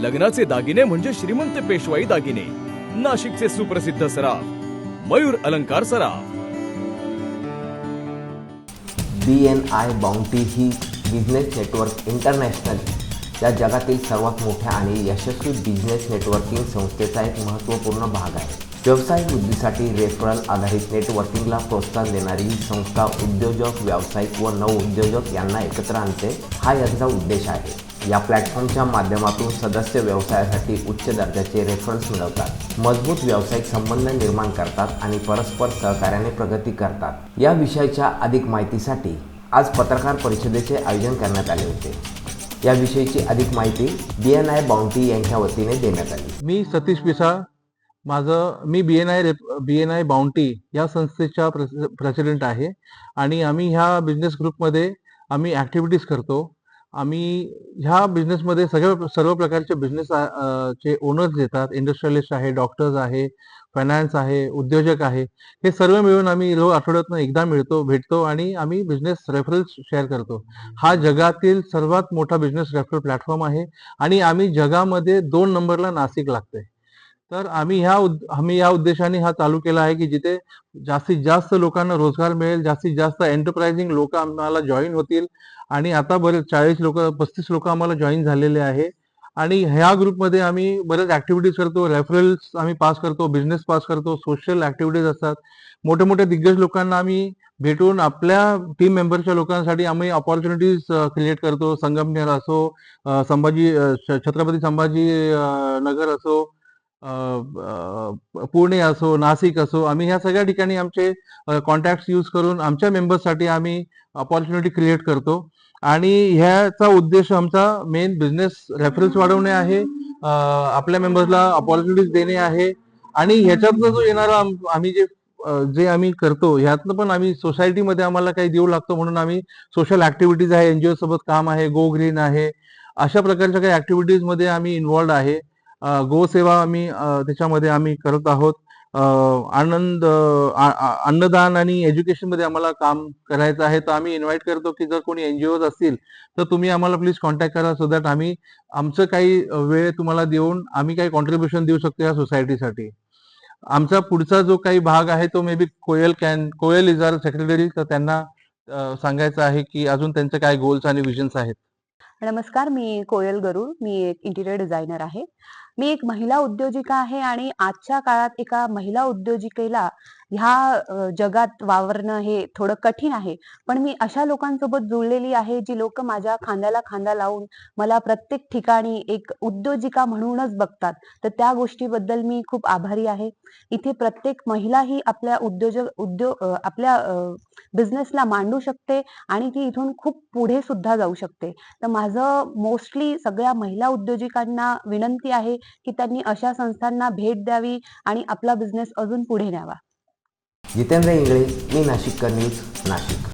लग्नाचे दागिने म्हणजे श्रीमंत पेशवाई दागिने. नाशिकचे सुप्रसिद्ध सराफ मयूर अलंकार सराफ. बी एन आय बाउंटी ही बिझनेस नेटवर्क इंटरनॅशनल या जगातील सर्वात मोठ्या आणि यशस्वी बिझनेस नेटवर्किंग संस्थेचा एक महत्त्वपूर्ण भाग आहे. व्यवसाय वृद्धीसाठी रेफरल आधारित नेटवर्किंगला प्रोत्साहन देणारी ही संस्था उद्योजक व्यावसायिक व नवउद्योजक यांना एकत्र आणते. हा याचा उद्देश आहे. या प्लॅटफॉर्मच्या माध्यमातून सदस्य व्यवसायासाठी उच्च दर्जाचे रेफरन्स मिळवतात. मजबूत व्यावसायिक संबंध निर्माण करतात आणि परस्पर सहकार्याने प्रगती करतात. या विषयाच्या अधिक माहितीसाठी आज पत्रकार परिषदेचे आयोजन करण्यात आले होते. याविषयीची अधिक माहिती बी एन आय बाउंटी यांच्या वतीने देण्यात आली. मी सतीश पिसाळ माझं मी B N I B N I bounty या संस्थेच्या प्रेसिडेंट आहे. आणि आम्ही ह्या बिझनेस ग्रुपमध्ये आम्ही ॲक्टिव्हिटीज करतो. आम्ही ह्या बिझनेसमध्ये सगळ्या सर्व प्रकारचे बिझनेस चे ओनर्स येतात. इंडस्ट्रियलिस्ट आहे डॉक्टर्स आहे फायनान्स आहे उद्योजक आहे. हे सर्व मिळून आम्ही रोज आठवड्यातनं एकदा मिळतो भेटतो आणि आम्ही बिझनेस रेफरल्स शेअर करतो. हा जगातील सर्वात मोठा बिझनेस रेफरल प्लॅटफॉर्म आहे आणि आम्ही जगामध्ये दोन नंबरला नाशिक लागते तर आम्ही ह्या उद- आम्ही या उद्देशाने हा चालू केला आहे की जिथे जास्तीत जास्त लोकांना रोजगार मिळेल जास्तीत जास्त एंटरप्राइझिंग लोक आम्हाला जॉईन होतील आणि आता बरेच चाळीस लोक पस्तीस लोक आम्हाला जॉईन झालेले आहे. आणि ह्या ग्रुपमध्ये आम्ही बरेच ऍक्टिव्हिटीज करतो रेफरल्स आम्ही पास करतो बिझनेस पास करतो सोशल ऍक्टिव्हिटीज असतात. मोठ्या मोठ्या दिग्गज लोकांना आम्ही भेटून आपल्या टीम मेंबरच्या लोकांसाठी आम्ही ऑपॉर्च्युनिटीज क्रिएट करतो. संगमनेर असो संभाजी छ- छत्रपती संभाजी नगर असो पुणे असो नाशिक असो आम्ही ह्या सगळ्या ठिकाणी आमचे कॉन्टॅक्ट यूज करून आमच्या मेंबर्ससाठी आम्ही अपॉर्च्युनिटी क्रिएट करतो. आणि ह्याचा उद्देश आमचा मेन बिझनेस रेफरन्स वाढवणे आहे. आपल्या मेंबर्सला अपॉर्च्युनिटीज देणे आहे. आणि ह्याच्यातनं जो येणारा आम्ही जे जे आम्ही करतो ह्यातनं पण आम्ही सोसायटीमध्ये आम्हाला काही देऊ लागतो म्हणून आम्ही सोशल ऍक्टिव्हिटीज आहे एनजीओ सोबत काम आहे गो ग्रीन आहे. अशा प्रकारच्या काही ऍक्टिव्हिटीजमध्ये आम्ही इन्व्हॉल्ड आहे. गोसेवा आम्ही त्याच्यामध्ये आम्ही करत आहोत. आनंद अन्नदान आणि एज्युकेशनमध्ये आम्हाला काम करायचं आहे. तर आम्ही इन्व्हाइट करतो की जर कोणी एनजीओ असतील तर तुम्ही आम्हाला प्लीज कॉन्टॅक्ट करा सो दॅट आम्ही आमचं काही वेळ तुम्हाला देऊन आम्ही काही कॉन्ट्रीब्युशन देऊ शकतो या सोसायटीसाठी आमचा पुढचा जो काही भाग आहे तो maybe Koyal can Koyal is our secretary तर त्यांना सांगायचं आहे की अजून त्यांचे काय गोल्स आणि विजन्स आहेत. नमस्कार मी कोयल गरुड. मी एक इंटिरियर डिझायनर आहे. मी एक महिला उद्योजिका आहे आणि आजच्या काळात एका महिला उद्योजिकेला ह्या जगात वावरणं हे थोडं कठीण आहे. पण मी अशा लोकांसोबत जुळलेली आहे जी लोक माझ्या खांद्याला खांदा लावून मला प्रत्येक ठिकाणी एक उद्योजिका म्हणूनच बघतात. तर त्या गोष्टीबद्दल मी खूप आभारी आहे. इथे प्रत्येक महिला ही आपल्या उद्योजक उद्योग आपल्या बिझनेसला मांडू शकते आणि ती इथून खूप पुढे सुद्धा जाऊ शकते. तर माझं मोस्टली सगळ्या महिला उद्योजिकांना विनंती आहे की त्यांनी अशा संस्थांना भेट द्यावी आणि आपला बिझनेस अजून पुढे न्यावा. जितेंद्र इंगळे मी नाशिककर न्यूज नाशिक